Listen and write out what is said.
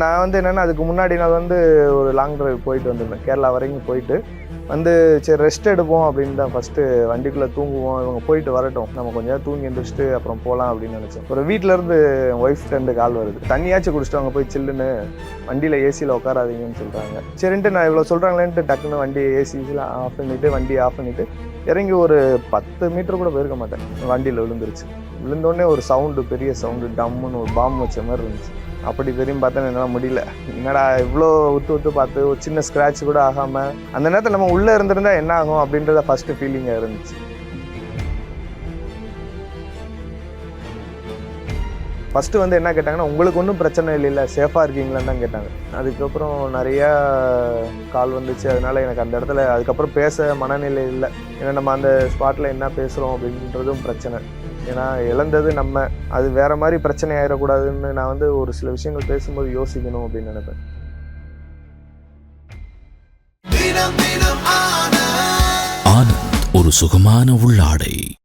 நான் வந்து என்னென்னா அதுக்கு முன்னாடி நான் வந்து ஒரு லாங் டிரைவ் போயிட்டு வந்திருந்தேன். கேரளா வரைக்கும் போயிட்டு வந்து சரி ரெஸ்ட் எடுப்போம் அப்படின்னு தான் ஃபஸ்ட்டு வண்டிக்குள்ளே தூங்குவோம். இவங்க போயிட்டு வரட்டும். நம்ம கொஞ்ச நேரம் தூங்கி எழுந்திரிச்சிட்டு அப்புறம் போகலாம் அப்படின்னு நினச்சேன். ஒரு வீட்டிலேருந்து இருந்து ஒய்ஃப் ரெண்டு கால் வருது. தண்ணியாச்சும் குடிச்சிட்டு அவங்க போய் சில்லுன்னு வண்டியில் ஏசியில் உட்காராதீங்கன்னு சொல்கிறாங்க சரின்ட்டு நான் இவ்வளோ சொல்கிறாங்களேன்ட்டு டக்குன்னு வண்டி ஏசிஸில் ஆஃப் பண்ணிவிட்டு வண்டி ஆஃப் பண்ணிவிட்டு இறங்கி ஒரு பத்து மீட்டர் கூட போயிருக்க மாட்டேன். வண்டியில் விழுந்துருச்சு. விழுந்தோடனே ஒரு சவுண்டு பெரிய சவுண்டு டம்முன்னு ஒரு பாம்பு வச்ச மாதிரி இருந்துச்சு. அப்படி தெரியும் பார்த்தா என்னால் முடியல. என்னடா இவ்வளோ உத்து உத்து பார்த்து ஒரு சின்ன ஸ்க்ராட்ச் கூட ஆகாமல் அந்த நேரத்தில் நம்ம உள்ளே இருந்திருந்தால் என்ன ஆகும் அப்படின்றத ஃபஸ்ட்டு ஃபீலிங்காக இருந்துச்சு. ஃபஸ்ட்டு வந்து என்ன கேட்டாங்கன்னா உங்களுக்கு ஒன்றும் பிரச்சனை இல்லைல்ல சேஃபாக இருக்கீங்களான்னு தான் கேட்டாங்க. அதுக்கப்புறம் நிறையா கால் வந்துச்சு. அதனால் எனக்கு அந்த இடத்துல அதுக்கப்புறம் பேச மனநிலை இல்லை. ஏன்னா நம்ம அந்த ஸ்பாட்டில் என்ன பேசுகிறோம் அப்படின்றதும் பிரச்சனை. ஏன்னா இழந்தது நம்ம. அது வேற மாதிரி பிரச்சனை ஆயிடக்கூடாதுன்னு நான் வந்து ஒரு சில விஷயங்கள் பேசும்போது யோசிக்கணும் அப்படின்னு நினைப்பேன். ஆனந்த் ஒரு சுகமான உள்ளாடை.